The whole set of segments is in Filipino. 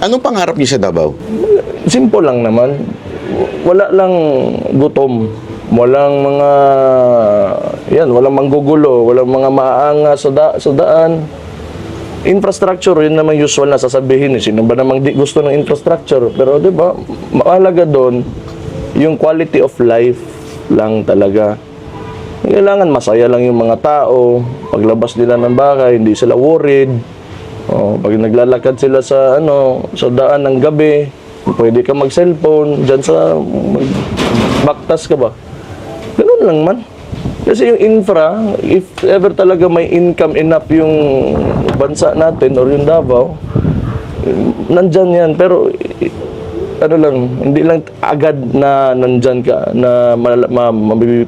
Anong pangarap niyo sa Davao? Simple lang naman. Wala lang gutom. Walang mga yan, walang manggugulo, walang mga maaanga sa, da, sa daan. Infrastructure, yun naman usual na sasabihin. Eh. Sino ba namang di gusto ng infrastructure? Pero di ba, mahalaga doon, yung quality of life lang talaga. Kailangan masaya lang yung mga tao. Paglabas nila ng bahay, hindi sila worried. Oh, pag naglalakad sila sa ano, sa daan ng gabi, pwede ka mag-cellphone diyan sa mag baktas ka ba. Ganun lang man. Kasi yung infra, if ever talaga may income enough yung bansa natin or yung Davao, nandyan yan. Pero ano lang, hindi lang agad na nandyan ka na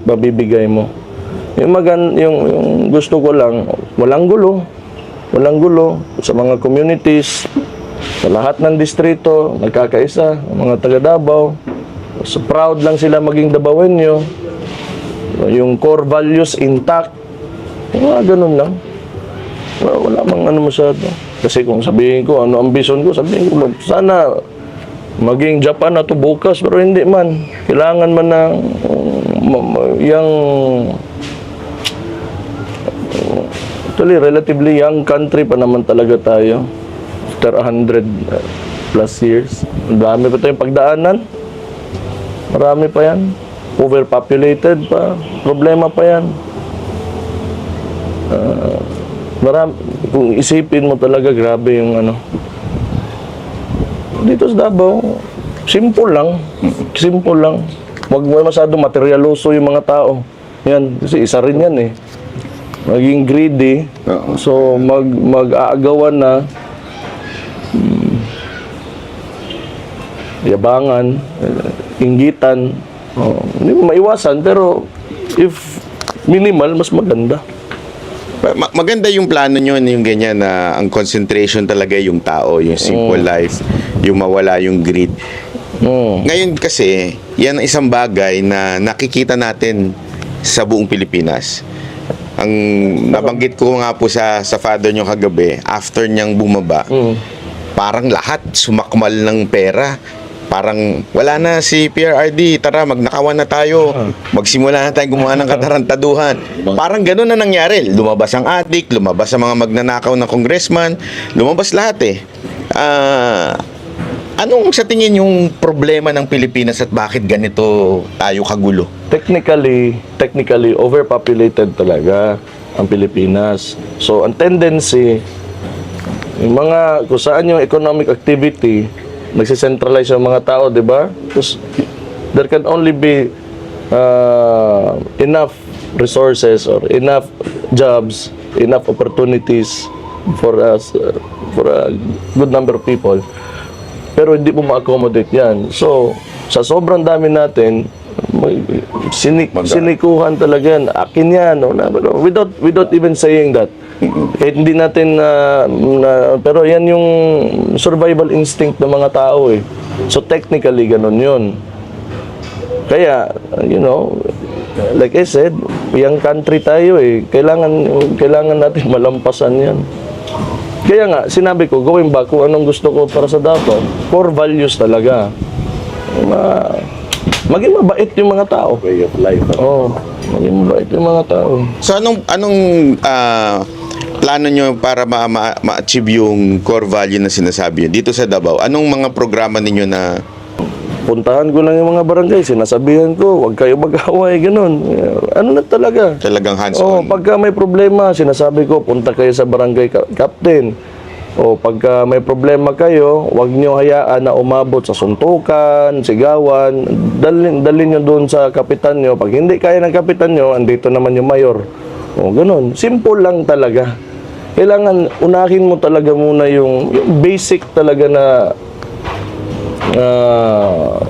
mabibigay mo. Yung magan yung, yung gusto ko lang, walang gulo. Walang gulo sa mga communities, sa lahat ng distrito, nagkakaisa, ang mga taga Davao. So proud lang sila maging Dabawenyo. Yung core values intact. Mga ganun lang. Wala, wala mang ano masyado. Kasi kung sabihin ko, ano ambition ko, sabihin ko, sana maging Japan na bukas, pero hindi man. Kailangan man ng um, yung actually relatively young country pa naman talaga tayo. After 100 uh, plus years. Ang dami pa tayong pagdaanan. Marami pa yan. Overpopulated pa. Problema pa yan. Ah, marami, kung isipin mo talaga, grabe yung ano. Dito sa Davao, simple lang. Simple lang. Huwag mo masyado materialoso yung mga tao. Yan, kasi isa rin yan eh. Maging greedy. Oo. So, mag, mag-aagawan na. mm, yabangan, eh, inggitan. Oh, hindi mo maiwasan, pero if minimal, mas maganda. Ma- maganda yung plano nyo, yung ganyan na ang concentration talaga yung tao, yung simple life, yung mawala yung greed. Mm. Ngayon kasi, yan ang isang bagay na nakikita natin sa buong Pilipinas. Ang nabanggit ko nga po sa, sa father nyo kagabi, after niyang bumaba, Mm. parang lahat sumakmal ng pera. Parang wala na si PRRD, tara magnakawan na tayo. Magsimula na tayong gumawa ng katarantaduhan. Parang gano'n na nangyari. Lumabas ang adik, lumabas ang mga magnanakaw ng congressman, lumabas lahat eh. Ah, anong sa tingin yung problema ng Pilipinas at bakit ganito tayo kagulo? Technically, technically overpopulated talaga ang Pilipinas. So, ang tendency, yung mga, kung saan yung economic activity, nagsicentralize yung mga tao, di ba? There can only be uh, enough resources or enough jobs, enough opportunities for us, uh, for a good number of people. Pero hindi mo ma-accommodate yan. So, sa sobrang dami natin, sinik, sinikuhan talaga yan. Akin yan. No? Without, without even saying that. Kahit hindi natin na, na- pero yan yung survival instinct ng mga tao eh. So technically, ganun yun. Kaya, you know, like I said, young country tayo eh. Kailangan, kailangan natin malampasan yan. Kaya nga, sinabi ko, going back, kung anong gusto ko para sa Davao, core values talaga. Ma maging mabait yung mga tao. Way of life. Oo, maging mabait yung mga tao. So anong anong ah, plano nyo para ma- ma- ma-achieve yung core value na sinasabi nyo dito sa Davao? Anong mga programa ninyo na Puntahan ko lang yung mga barangay, sinasabihan ko, huwag kayo mag-away, ganun. Ano na talaga? talagang Oh, hands-on? pagka may problema, sinasabi ko, punta kayo sa barangay ka- captain. O pagka may problema kayo, huwag niyo hayaan na umabot sa suntukan, sigawan. Dalhin, dalhin nyo doon sa kapitan nyo. Pag hindi kaya ng kapitan nyo, andito naman yung mayor. O ganun. Simple lang talaga. Kailangan unahin mo talaga muna yung, yung basic talaga na ah,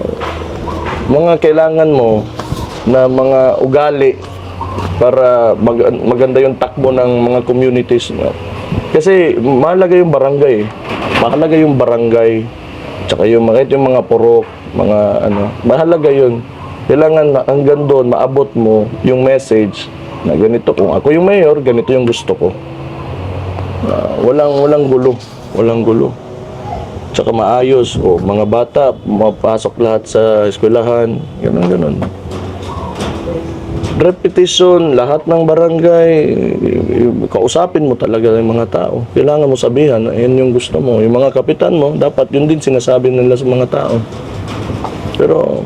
mga kailangan mo na mga ugali para mag- maganda yung takbo ng mga communities. Kasi mahalaga yung barangay. Mahalaga yung barangay. Tsaka yung mga, yung mga purok, mga ano, mahalaga yun. Kailangan hanggang doon maabot mo yung message na ganito kung ako yung mayor, ganito yung gusto ko. Ah, walang walang gulo, walang gulo. tsaka maayos o mga bata mapasok lahat sa eskwelahan ganun ganun repetition lahat ng barangay kausapin mo talaga yung mga tao. Kailangan mo sabihan na yan yung gusto mo. Yung mga kapitan mo dapat yun din sinasabi nila sa mga tao. Pero